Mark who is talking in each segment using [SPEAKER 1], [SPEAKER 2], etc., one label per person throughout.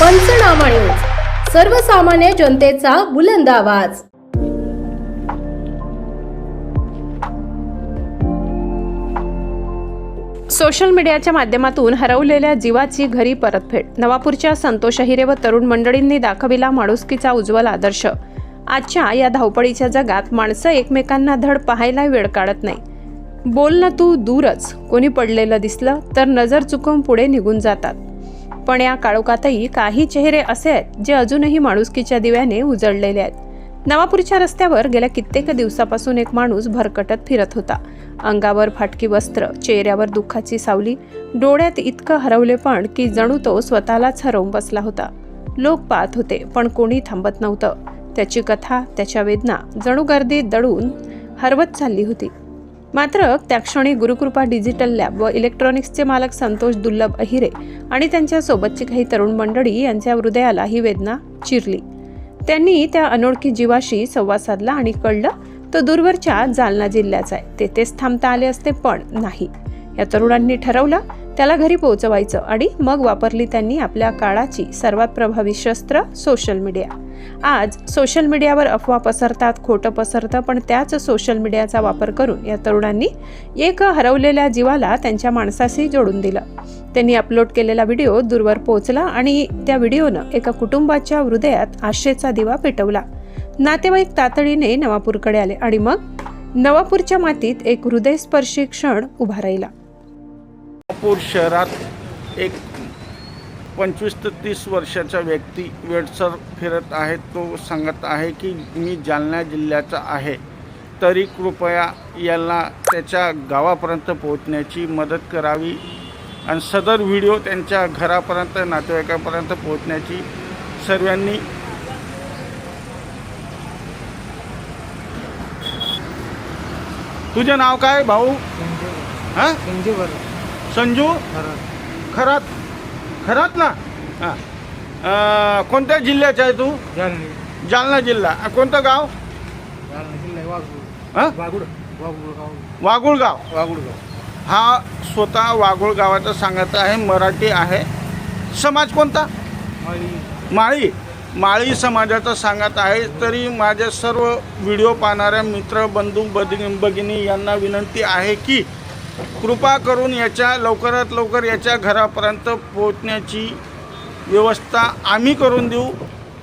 [SPEAKER 1] पंचनामा न्यूज. सर्वसामान्य जनतेचा बुलंद आवाज.
[SPEAKER 2] सोशल मीडियाच्या माध्यमातून हरवलेल्या जीवाची घरी परतफेड. नवापूरच्या संतोष अहिरे व तरुण मंडळींनी दाखविला माणुसकीचा उज्ज्वल आदर्श. आजच्या या धावपळीच्या जगात माणसं एकमेकांना धड पाहायला वेळ काढत नाही. बोल ना तू दूरच. कोणी पडलेलं दिसलं तर नजर चुकवून पुढे निघून जातात. पण या काळोखातही काही चेहरे असे आहेत जे अजूनही माणुसकीच्या दिव्याने उजळलेले आहेत. नवापूरच्या रस्त्यावर गेल्या कित्येक दिवसापासून एक माणूस भरकटत फिरत होता. अंगावर फाटकी वस्त्र चेहऱ्यावर दुःखाची सावली डोळ्यात इतकं हरवलेपण की जणू तो स्वतःलाच हरवून बसला होता. लोक पाहत होते पण कोणी थांबत नव्हतं. त्याची कथा त्याच्या वेदना जणू गर्दीत दडून हरवत चालली होती. मात्र त्या क्षणी गुरुकृपा डिजिटल लॅब व इलेक्ट्रॉनिक्सचे मालक संतोष दुर्लभ अहिरे आणि त्यांच्यासोबतची काही तरुण मंडळी यांच्या हृदयाला ही वेदना चिरली. त्यांनी त्या अनोळखी जीवाशी संवाद साधला आणि कळलं तो दूरवरच्या जालना जिल्ह्याचा आहे. तेथेच थांबता आले असते पण नाही. या तरुणांनी ठरवलं त्याला घरी पोहोचवायचं आणि मग वापरली त्यांनी आपल्या काळाची सर्वात प्रभावी शस्त्र सोशल मीडिया आज सोशल मीडियावर अफवा पसरतात खोटं पसरतं पण त्याच सोशल मीडियाचा वापर करून या तरुणांनी एक हरवलेल्या जीवाला त्यांच्या माणसाशी जोडून दिलं. त्यांनी अपलोड केलेला व्हिडिओ दूरवर पोहोचला आणि त्या व्हिडिओनं एका कुटुंबाच्या हृदयात आशेचा दिवा पेटवला. नातेवाईक तातडीने नवापूरकडे आले आणि मग नवापूरच्या मातीत एक हृदयस्पर्शी क्षण उभा राहिला.
[SPEAKER 3] नागपूर शहरात एक पंचवीस ते तीस वर्षाचा व्यक्ती वेडसर फिरत आहे. तो सांगत आहे की मी जालना जिल्ह्याचा आहे. तरी कृपया याला त्याच्या गावापर्यंत पोहोचण्याची मदत करावी आणि सदर व्हिडिओ त्यांच्या घरापर्यंत नातेवाईकापर्यंत पोहोचण्याची सर्वांनी तुझे नाव काय भाऊ? हां? संजू? खरात. खरात ना? हां. अं, कोणत्या जिल्ह्याचा आहे तू? जालना. जिल्हा. अं, कोणतं गाव? हां? वाघुळगाव हा स्वतः वाघुळ गावाचा सांगत आहे मराठी आहे. समाज कोणता? माळी. माळी. समाजाचा सांगत आहे तरी माझ्या सर्व व्हिडिओ पाहणाऱ्या मित्र बंधू बदी भगिनी यांना विनंती आहे की कृपा करून याच्या लवकरात लवकर याच्या घरापर्यंत पोहोचण्याची व्यवस्था आम्ही करून देऊ.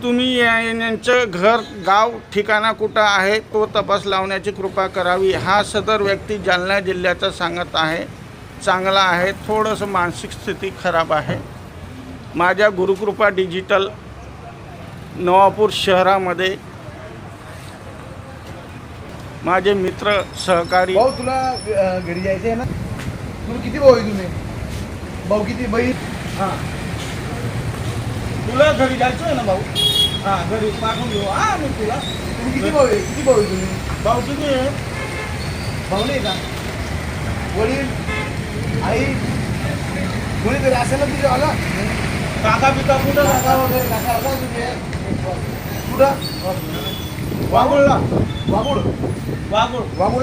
[SPEAKER 3] तुम्ही यांचं घर गाव ठिकाणा कुठं आहे तो तपास लावण्याची कृपा करावी. हा सदर व्यक्ती जालना जिल्ह्याचा सांगत आहे चांगला आहे थोडंसं मानसिक स्थिती खराब आहे. माझ्या गुरुकृपा डिजिटल नवापूर शहरामध्ये माझे मित्र सहकारी
[SPEAKER 4] भाऊ तुला अ, घरी जायचं आहे ना? तुला किती भाऊ आहे तुम्ही भाऊ किती? बहीण? हां.
[SPEAKER 3] तुला घरी जायचं आहे ना भाऊ? हां घरी पाठवून घेऊ. हा मी तुला.
[SPEAKER 4] तुम्ही किती भाऊ आहे? किती भाऊ आहे तुम्ही
[SPEAKER 3] भाऊ किती आहे.
[SPEAKER 4] भाऊ नाही का? वडील? आई? कोणीतरी असेल ना तुझ्या आला
[SPEAKER 3] काका पिका कुठं?
[SPEAKER 4] काका
[SPEAKER 3] राहतात?
[SPEAKER 4] वगैरे काका आला तुझे कुठं? वागुडला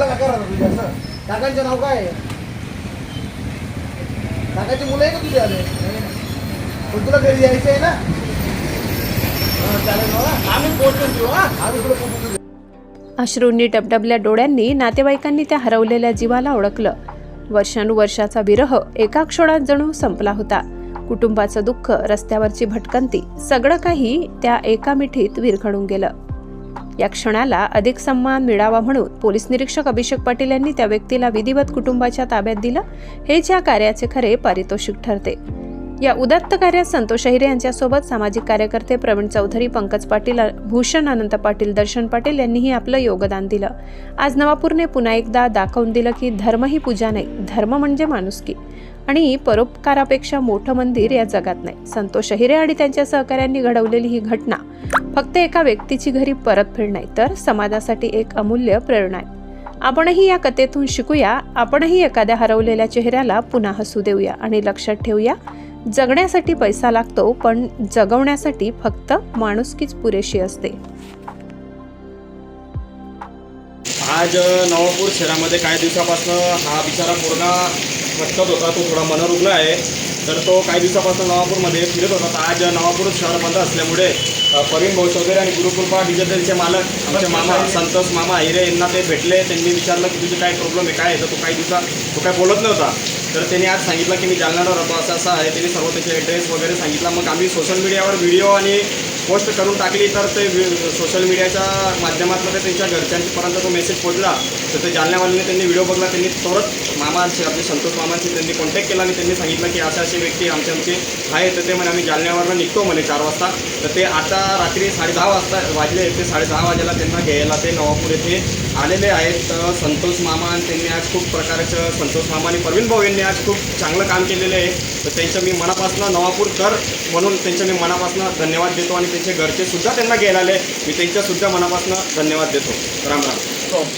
[SPEAKER 4] काका राहतात तुझ्या असं काकांचं नाव काय आहे? काकाची मुलं आहे का तुझे आले? पण तुला घरी यायचं आहे ना? चालेल मला
[SPEAKER 3] आम्ही पोहोचून देऊ हा.
[SPEAKER 4] आम्ही तुला पोहोचून देऊ.
[SPEAKER 2] अश्रूंनी टपटपल्या डोळ्यांनी नातेवाईकांनी त्या हरवलेल्या जीवाला ओळखलं. वर्षानुवर्षाचा विरह एका क्षणात जणू संपला होता. कुटुंबाचं दुःख रस्त्यावरची भटकंती सगळं काही त्या एका मिठीत विरघळून गेलं. या क्षणाला अधिक सन्मान मिळावा म्हणून पोलीस निरीक्षक अभिषेक पाटील यांनी त्या व्यक्तीला विधिवत कुटुंबाच्या ताब्यात दिलं. हे ज्या कार्याचे खरे पारितोषिक ठरते. या उदात्त कार्यात संतोष अहिरे यांच्यासोबत सामाजिक कार्यकर्ते प्रवीण चौधरी पंकज पाटील भूषण अनंत पाटील दर्शन पाटील यांनीही आपलं योगदान दिलं. आज नवापूरने पुन्हा एकदा दाखवून दिलं की धर्म ही पूजा नाही धर्म म्हणजे माणुसकी. आणि परोपकारापेक्षा मोठं मंदिर या जगात नाही. संतोष अहिरे आणि त्यांच्या सहकाऱ्यांनी घडवलेली ही घटना फक्त एका व्यक्तीची घरी परतफेड नाही तर समाजासाठी एक अमूल्य प्रेरणा आहे. आपणही या कथेतून शिकूया आपणही एखाद्या हरवलेल्या चेहऱ्याला पुन्हा हसू देऊया आणि लक्षात ठेवूया जगण्यासाठी पैसा लागतो पण जगवण्यासाठी फक्त माणुसकीच पुरेशी असते.
[SPEAKER 5] आज नवापूर शहरामध्ये काही दिवसापासून हा बिचारा पूर्ण भटकत होता तो थोडा मनोरुग्ण आहे. तर तो काही दिवसापासून नवापूरमध्ये फिरत होता. तर आज नवापूर शहर बंद असल्यामुळे अ, प्रवीण भाऊ चौधरी आणि गुरुकृपा डिजिटलचे मालक आमचे मामा संतोष मामा हिरे यांना ते भेटले. त्यांनी विचारलं की तुझे काय प्रॉब्लेम आहे? काय आहे? तर तो काही दिवसा तो काय बोलत नव्हता. तर त्यांनी आज सांगितलं की मी जालन्याला राहतो असं असं आहे. त्यांनी सर्व त्याचे ॲड्रेस वगैरे सांगितला. मग आम्ही सोशल मीडियावर व्हिडिओ आणि पोस्ट करून टाकली तर ते सोशल मीडियाच्या माध्यमातून ते त्यांच्या घरच्यांपर्यंत तो मेसेज पोचला तर ते जालन्यावाल्यांनी त्यांनी व्हिडिओ बघला त्यांनी परत मामांशी आपले संतोष मामांशी त्यांनी कॉन्टॅक्ट केला आणि त्यांनी सांगितलं की असे असे व्यक्ती आमचे आमचे आहे तर ते म्हणे आम्ही जालन्यावरनं निघतो म्हणे चार वाजता. तर ते आता रात्री साडेदहा वाजता वाजले ते साडेदहा वाजेला त्यांना घ्यायला ते नवापूर येथे आलेले आहेत तर संतोष मामा आणि त्यांनी आज खूप प्रकारचं संतोष मामा आणि प्रवीण भाऊ यांनी आज खूप चांगलं काम केलेलं आहे. तर त्यांचं मी मनापासून नवापूरकर म्हणून त्यांच्या मी मनापासून धन्यवाद देतो आणि त्यांचे घरचे सुद्धा त्यांना घ्यायला आले. मी त्यांच्यासुद्धा मनापासून धन्यवाद देतो. राम राम. हो,